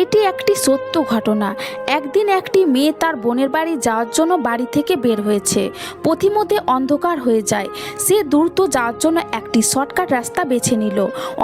এটি একটি সত্য ঘটনা। একদিন একটি মেয়ে তার বোনের বাড়ি যাওয়ার জন্য বাড়ি থেকে বের হয়েছে। পথিমধ্যে অন্ধকার হয়ে যায়। সে দ্রুত যাওয়ার জন্য একটি শর্টকাট রাস্তা বেছে নিল।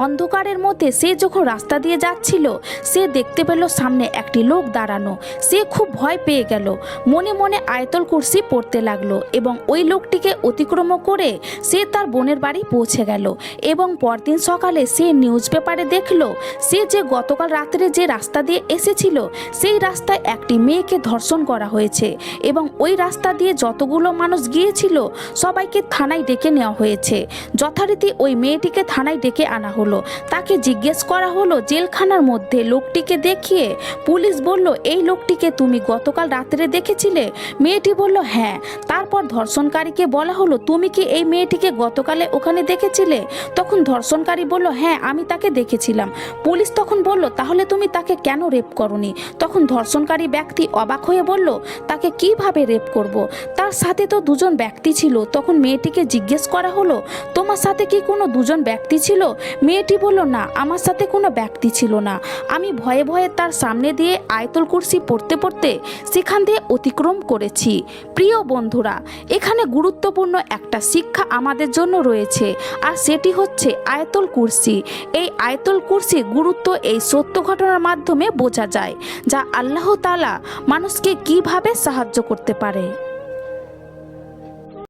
অন্ধকারের মধ্যে সে যখন রাস্তা দিয়ে যাচ্ছিল, সে দেখতে পেল সামনে একটি লোক দাঁড়ানো। সে খুব ভয় পেয়ে গেল। মনে মনে আয়তল কুর্সি পড়তে লাগল এবং ওই লোকটিকে অতিক্রম করে সে তার বোনের বাড়ি পৌঁছে গেল এবং পরদিন সকালে সে নিউজ পেপারে দেখল, সে যে গতকাল রাত্রে যে রাস্তা দিয়ে এসেছিল, সেই রাস্তায় একটি মেয়েকে ধর্ষণ করা হয়েছে এবং ওই রাস্তা দিয়ে যতগুলো মানুষ গিয়েছিল, সবাইকে থানায় ডেকে নেওয়া হয়েছে। যথারীতি ওই মেয়েটিকে থানায় ডেকে আনা হলো। তাকে জিজ্ঞেস করা হলো, জেলখানার মধ্যে লোকটিকে দেখিয়ে পুলিশ বলল, এই লোকটিকে তুমি গতকাল রাত্রে দেখেছিলে? মেয়েটি বলল হ্যাঁ। তারপর ধর্ষণকারীকে বলা হলো, তুমি কি এই মেয়েটিকে গতকালে ওখানে দেখেছিলে? তখন ধর্ষণকারী বলল হ্যাঁ আমি তাকে দেখেছিলাম। পুলিশ তখন বলল, তাহলে তুমি তাকে কেন রেপ করনি? তখন ধর্ষণকারী ব্যক্তি অবাক হয়ে বলল, তাকে কীভাবে রেপ করব। তার সাথে তো দুজন ব্যক্তি ছিল। তখন মেয়েটিকে জিজ্ঞেস করা হলো, তোমার সাথে কি কোনো দুজন ব্যক্তি ছিল? মেয়েটি বলল, না, আমার সাথে কোনো ব্যক্তি ছিল না। আমি ভয়ে ভয়ে তার সামনে দিয়ে আয়তল কুর্সি পড়তে পড়তে সেখান দিয়ে অতিক্রম করেছি। প্রিয় বন্ধুরা, এখানে গুরুত্বপূর্ণ একটা শিক্ষা আমাদের জন্য রয়েছে, আর সেটি হচ্ছে আয়তল কুর্সি। এই আয়তল কুর্সি গুরুত্ব এই সত্য ঘটনার মাধ্যমে বোঝা যায় যা আল্লাহ তালা মানুষকে কীভাবে সাহায্য করতে পারে।